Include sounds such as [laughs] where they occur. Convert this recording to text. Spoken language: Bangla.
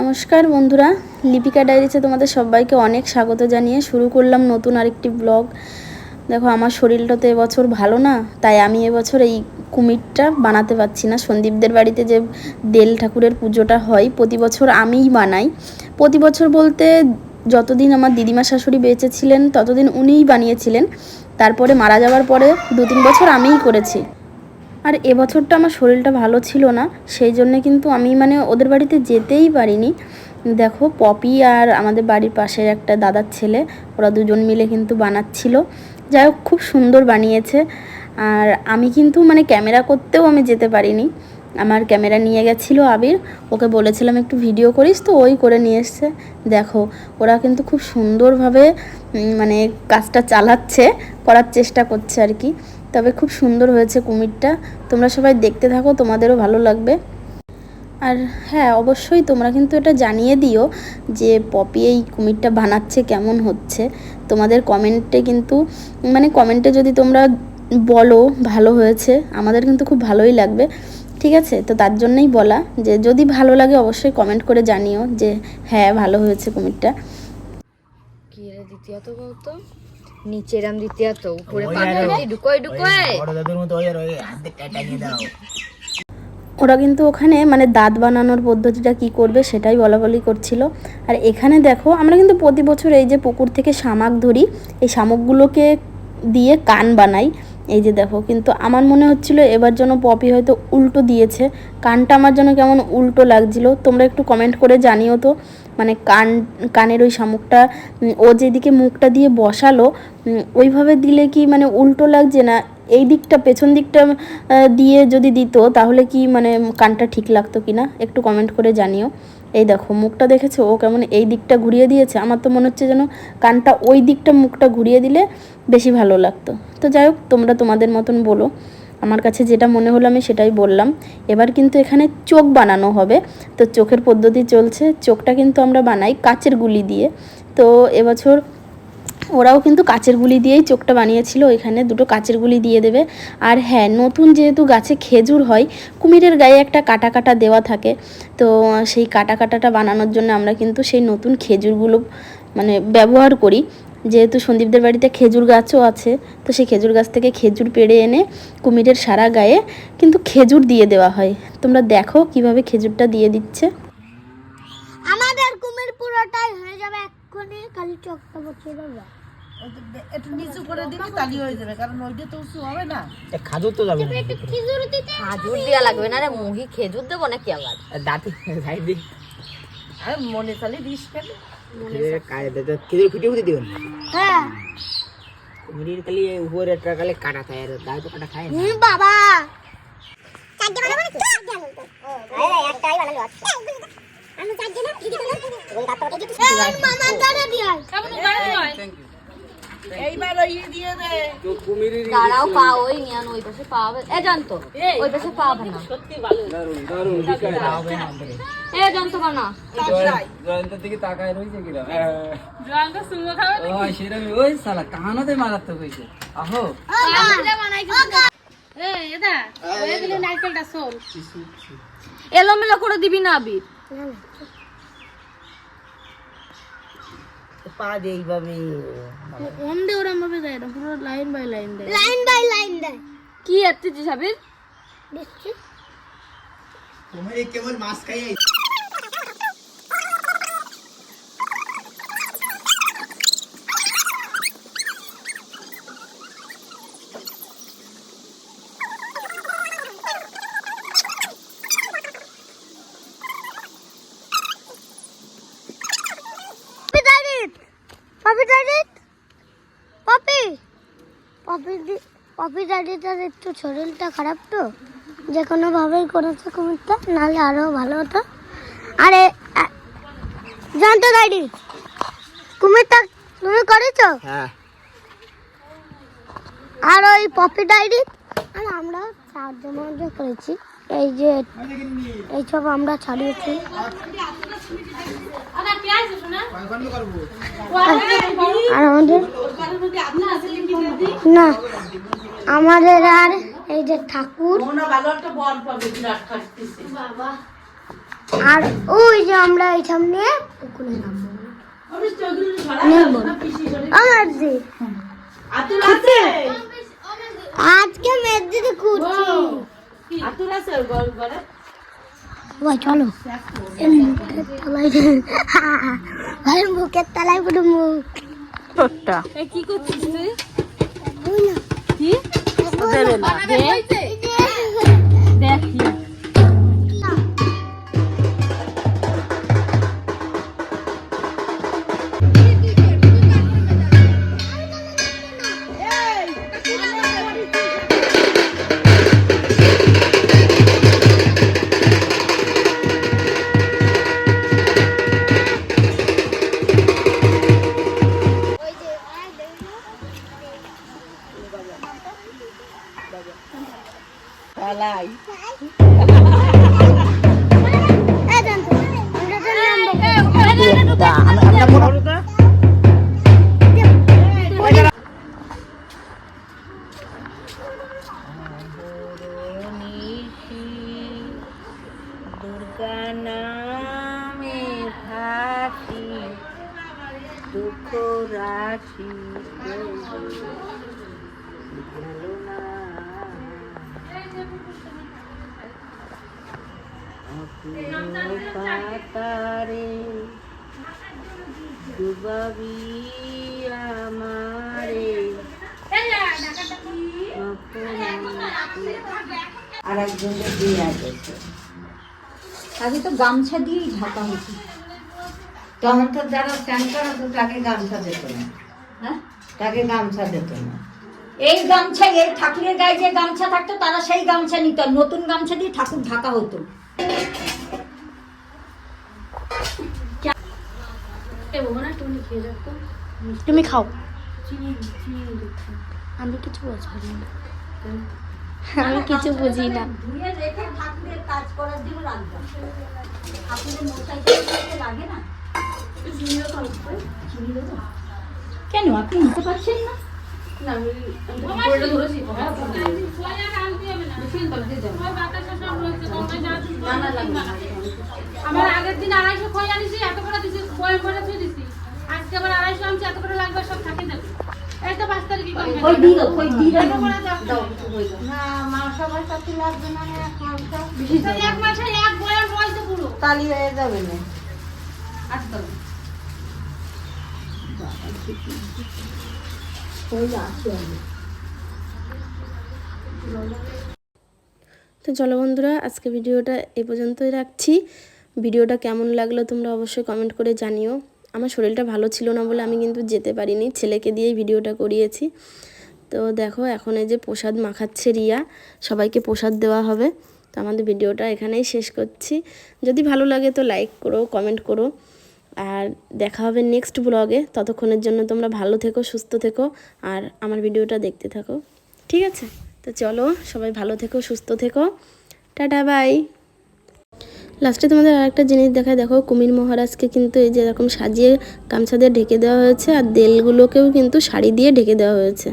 নমস্কার বন্ধুরা, লিপিকা ডায়েরিতে তোমাদের সবাইকে অনেক স্বাগত জানিয়ে শুরু করলাম নতুন আরেকটি ব্লগ। দেখো, আমার শরীরটা তো এবছর ভালো না, তাই আমি এবছর এই কুমিরটা বানাতে পারছি না। সন্দীপদের বাড়িতে যে দেল ঠাকুরের পুজোটা হয়, প্রতি বছর আমিই বানাই। প্রতি বছর বলতে যতদিন আমার দিদিমা শাশুড়ি বেঁচে ছিলেন, ততদিন উনিই বানিয়েছিলেন। তারপরে মারা যাওয়ার পরে দু তিন বছর আমিই করেছি। আর এবছরটা আমার শরীরটা ভালো ছিল না, সেই জন্য কিন্তু আমি মানে ওদের বাড়িতে যেতেই পারিনি। দেখো, পপি আর আমাদের বাড়ির পাশের একটা দাদার ছেলে, ওরা দুজন মিলে কিন্তু বানাচ্ছিল। যাই হোক, খুব সুন্দর বানিয়েছে। আর আমি কিন্তু মানে ক্যামেরা করতেও আমি যেতে পারিনি। আমার ক্যামেরা নিয়ে গেছিল আবির, ওকে বলেছিলাম একটু ভিডিও করিস তো, ওই করে নিয়ে এসছে। দেখো, ওরা কিন্তু খুব সুন্দরভাবে মানে কাজটা চালাচ্ছে, করার চেষ্টা করছে আর কি। তবে খুব সুন্দর হয়েছে কুমিরটা। তোমরা সবাই দেখতে থাকো, তোমাদেরও ভালো লাগবে। আর হ্যাঁ অবশ্যই তোমরা কিন্তু এটা জানিয়ে দিও যে পপি এই কুমিরটা বানাচ্ছে কেমন হচ্ছে। তোমাদের কমেন্টে কিন্তু মানে কমেন্টে যদি তোমরা বলো ভালো হয়েছে, আমাদের কিন্তু খুব ভালোই লাগবে। ঠিক আছে? তো তার জন্যই বলা যে যদি ভালো লাগে অবশ্যই কমেন্ট করে জানিও যে হ্যাঁ ভালো হয়েছে কুমিরটা। কি দ্বিতীয়ত বলতো? নিচে এরাম তো উপরে ঢুকোয় ঢুকোয় বড় দাদুর মতো ওই আর ওই হাত টানিয়ে দাও। ওরা কিন্তু ওখানে মানে দাঁত বানানোর পদ্ধতিটা কি করবে সেটাই বলাবলি করছিল। আর এখানে দেখো আমরা কিন্তু প্রতি বছর এই যে পুকুর থেকে শামাক ধরি এই শামুকগুলোকে দিয়ে কান বানাই। এই যে দেখো, কিন্তু আমার মনে হচ্ছিল এবার যেন পপি হয়তো উল্টো দিয়েছে। কানটা আমার যেন কেমন উল্টো লাগছিল। তোমরা একটু কমেন্ট করে জানিও তো মানে কান, কানের ওই শামুকটা ও যেদিকে মুখটা দিয়ে বসালো ওইভাবে দিলে কি মানে উল্টো লাগছে না? এই দিকটা, পেছন দিকটা দিয়ে যদি দিত, তাহলে কি মানে কানটা ঠিক লাগতো কি না একটু কমেন্ট করে জানিও। এই দেখো, মুখটা দেখেছ? ও কেমন এই দিকটা ঘুরিয়ে দিয়েছে। আমার তো মনে হচ্ছে যেন কানটা ওই দিকটা মুখটা ঘুরিয়ে দিলে বেশি ভালো লাগতো। তো যাই হোক, তোমরা তোমাদের মতন বলো। আমার কাছে যেটা মনে হলো আমি সেটাই বললাম। এবার কিন্তু এখানে চোখ বানানো হবে। তো চোখের পদ্ধতি চলছে। চোখটা কিন্তু আমরা বানাই কাচের গুলি দিয়ে। তো এবছর ওরাও কিন্তু কাচের গুলি দিয়েই চোখটা বানিয়েছিল, ওইখানে দুটো কাচের গুলি দিয়ে দেবে। আর হ্যাঁ নতুন যেহেতু গাছে খেজুর হয়, কুমিরের গায়ে একটা কাটা কাটা দেওয়া থাকে। তো সেই কাটা কাটাটা বানানোর জন্য আমরা কিন্তু সেই নতুন খেজুরগুলো মানে ব্যবহার করি। যেহেতু সন্দীপদের বাড়িতে খেজুর গাছও আছে, তো সেই খেজুর গাছ থেকে খেজুর পেড়ে এনে কুমিরের সারা গায়ে কিন্তু খেজুর দিয়ে দেওয়া হয়। তোমরা দেখো কীভাবে খেজুরটা দিয়ে দিচ্ছে। আমাদের কুমির পুরোটাই হয়ে যাবে এক্ষুনি খালি চোখটা বসিয়ে দেবো। একটু নিচু করে দিবি তালি হয়ে যাবে কারণ ওইটা তো উঁচু হবে না। এ খাদুর তো যাবে একটু খিচুড়ি দিতে খাজুর দেওয়া লাগবে না রে মুহি খেজুর দেবো নাকি আবার? দাঁতে সাইড। দিক আর মনে তালি দিস কেন? দিবেন হ্যাঁ। মিরির খালি উপরে একটা খালি কাটা খায় আর তো কাটা খায় বাবা। চারটে বানাবো না? একটাই বানালো আমি দিদি ওই মামা দাঁড়া এইবার ওই দিয়ে দে। দাঁড়াও পা ওই নিয়ান ওই পাশে পা এ জানতো ওই পাশে পা হবে না। এ জানতো না। জয়ন্তের দিকে তাকায় ওই ওই শালা কাহানোতে মারাত্মক হয়েছে। আহো। এলোমেলো করে দিবি না আবির। পা দে এইভাবে ওমদে ওরম ভাবে দেয় না পুরো লাইন বাই লাইন দেয়। লাইন বাই লাইন দেয়। কি এত্তিছিস আবির দেখছি। তোমার কেবল মাছ খাই Poppy direct Poppy direct Poppy Poppy দি- পপি ডাইরেক্টের একটু শরীরটা খারাপ তো? যে কোনোভাবেই করেছে কুমিরটা নাহলে আরও ভালো হতো। আরে জানতো ডাইরি কুমিরটা তুমি করেছ? হ্যাঁ। আর ওই পপি ডাইরি আর আমরা সাহায্য মাহায্য করেছি। এই যে এইসব আমরা ছাড়িয়েছি। আর আমাদের? না আমাদের আর এই যে ঠাকুর। আর ওই যে আমরা এই সামনে পুকুরে নামবো। আমার যে আজকে গল ঘরে? ভাই চলো। মুখের তলায় [laughs] ভাই মুখের তলায় পুরো মুখ। তোরটা কি করছিস তুই? কি? দেবে না। নামে ভাসি দুঃখ রাশি ভালো না পাতারে ডুবাবি আমারে। আর গেছে আগে তো গামছা দিয়েই ঢাকা হতো। তখন তো যারা স্ট্যান্ড করা তো তাকে গামছা দিত না। হ্যাঁ? তাকে গামছা দিত না। এই গামছা এই ঠাকুরের গায়ে যে গামছা থাকতো, তারা সেই গামছা নিত। নতুন গামছা দিয়ে ঠাকুর ঢাকা হতো। তুমি খাও। আমি কিছু বুঝব না। আমি কিছু বুঝি না। কেন, আপনি নিতে পারছেন না? আমার আগের দিন আড়াইশো খই আনিছি এত করে দিছি খই করে দিয়ে দিছি। আজকে আবার আড়াইশো আনছি এত করে লাগবে সব থাকে যাবে এই তো পাঁচ তারিখে দাও। না মা সবার সাথে লাগবে না এক মাসে এক হয়েছে পুরো। তালি হয়ে যাবে না। আচ্ছা। তো চলো বন্ধুরা, আজকে ভিডিওটা এ পর্যন্তই রাখছি। ভিডিওটা কেমন লাগল তোমরা অবশ্যই কমেন্ট করে জানিও। আমার শরীরটা ভালো ছিল না বলে আমি কিন্তু যেতে পারিনি, ছেলেকে দিয়েই ভিডিওটা করিয়েছি। তো দেখো, এখন এই যে প্রসাদ মাখাচ্ছে রিয়া, সবাইকে প্রসাদ দেওয়া হবে। তো আমাদের ভিডিওটা এখানেই শেষ করছি। যদি ভালো লাগে তো লাইক করো কমেন্ট করো। আর দেখা হবে নেক্সট ব্লগে ততক্ষণের জন্য তোমরা ভালো থেকো, সুস্থ থেকো, আর আমার ভিডিওটা দেখতে থাকো। ঠিক আছে? তো চলো, সবাই ভালো থেকো, সুস্থ থেকো। টাটা বাই লাস্টে তোমাদের আরেকটা জিনিস দেখায়। দেখো, কুমির মহারাজকে কিন্তু এই যে এরকম সাজিয়ে গামছা দিয়ে ঢেকে দেওয়া হয়েছে, আর দেলগুলোকেও কিন্তু শাড়ি দিয়ে ঢেকে দেওয়া হয়েছে।